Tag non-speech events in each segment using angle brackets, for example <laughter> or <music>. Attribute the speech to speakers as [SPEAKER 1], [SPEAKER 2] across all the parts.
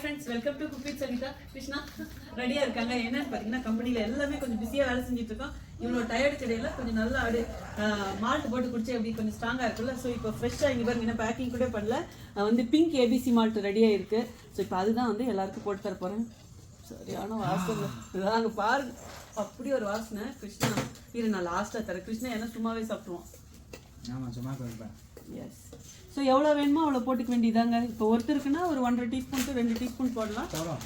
[SPEAKER 1] Friends welcome to cook with Sangeetha Krishna ரெடியா இருக்காங்க. என்னன்னு பாத்தீங்கன்னா கம்பெனியில் எல்லாமே கொஞ்சம் பிஸியா வேலை செஞ்சுட்டு இருக்கோம் இவ்வளோ டயர்டு செடியில் கொஞ்சம் நல்லா அப்படியே மால்ட் போட்டு குடிச்சு அப்படி கொஞ்சம் ஸ்ட்ராங்கா இருக்குல்ல. ஸோ இப்போ ஃப்ரெஷ்ஷாக இங்கே பாருங்க. இன்னும் பேக்கிங் கூட பண்ணல. வந்து பிங்க் ஏபிசி மால்ட் ரெடியாக இருக்கு. ஸோ இப்போ அதுதான் வந்து எல்லாருக்கும் போட்டு தர போறேன். சரியான வாசனை. இதான் அங்கே பாருங்க. அப்படி ஒரு வாசனை. கிருஷ்ணா இரு நான் லாஸ்ட்டாக தரேன். கிருஷ்ணா என்ன சும்மாவே சாப்பிடுவோம்
[SPEAKER 2] ஆமாம் சும்மா கொடுப்பேன்.
[SPEAKER 1] எஸ் ஸோ எவ்வளோ வேணுமோ அவ்வளோ போட்டுக்க வேண்டியதாங்க. இப்போ ஒருத்தருக்குன்னா ஒரு ஒன்றரை டீஸ்பூன் டு ரெண்டு டீஸ்பூன் போடலாம்.
[SPEAKER 2] போதும்?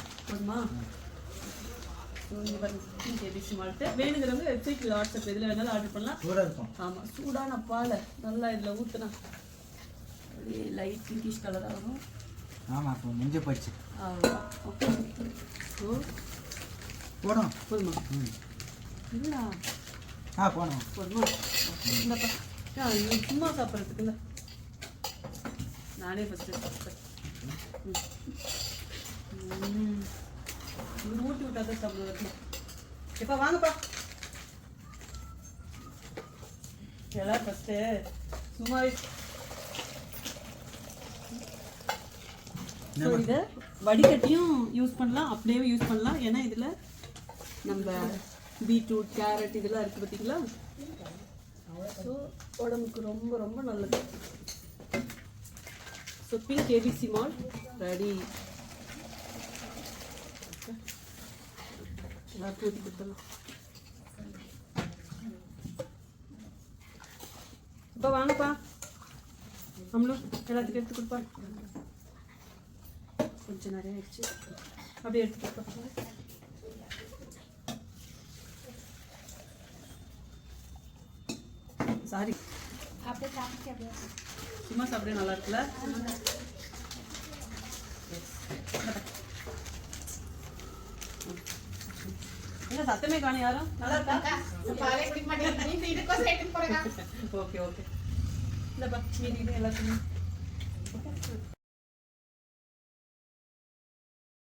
[SPEAKER 1] வேணுங்கிறவங்க வெப்சைட்டில் வாட்ஸ்அப் இதில் வேணாலும் ஆர்டர் பண்ணலாம்.
[SPEAKER 2] கூட இருக்கும்.
[SPEAKER 1] ஆமாம் சூடான பாலை நல்லா இதில் ஊற்றுனா அப்படியே லைட் பிங்கிஷ் கலராக வரும்.
[SPEAKER 2] ஆமாம் இப்போ முடிஞ்சு போச்சு
[SPEAKER 1] ஓகே ஸோ
[SPEAKER 2] போடும்
[SPEAKER 1] போதுமா?
[SPEAKER 2] ம்.
[SPEAKER 1] இல்லையா
[SPEAKER 2] ஆ போடும்
[SPEAKER 1] போதுமா? இந்தப்பா சும்மா சாப்பிட்றதுக்கு நானே ஃபஸ்ட்டு சாப்பிட்டேன் ஊட்டி விட்டா தான் சாப்பிடுவது இப்போ வாங்கப்பா. எல்லாம் ஃபஸ்ட்டு சும்மாவே இதை வடிகட்டியும் யூஸ் பண்ணலாம் அப்படியே யூஸ் பண்ணலாம். ஏன்னா இதில் நம்ம பீட்ரூட் கேரட் இதெல்லாம் இருக்குது பார்த்தீங்களா? ஸோ உடம்புக்கு ரொம்ப ரொம்ப நல்லது. So pink ABC malt ready எல்லாருக்கும் ஊற்றி கொடுத்துடலாம். இப்போ வாங்கப்பா. நம்மளும் எல்லாத்துக்கும் எடுத்து கொடுப்பா. கொஞ்சம் நிறைய ஆயிடுச்சு. அப்படியே எடுத்து கொடுப்பா. சாரி சும்மா சாப்பிட நல்லா இருக்குல்ல? என்ன சத்தமே காணி யாரும்? நல்லா இருக்கா? <laughs> Okay okay. இல்லப்பா மீதி எல்லாத்தையும்.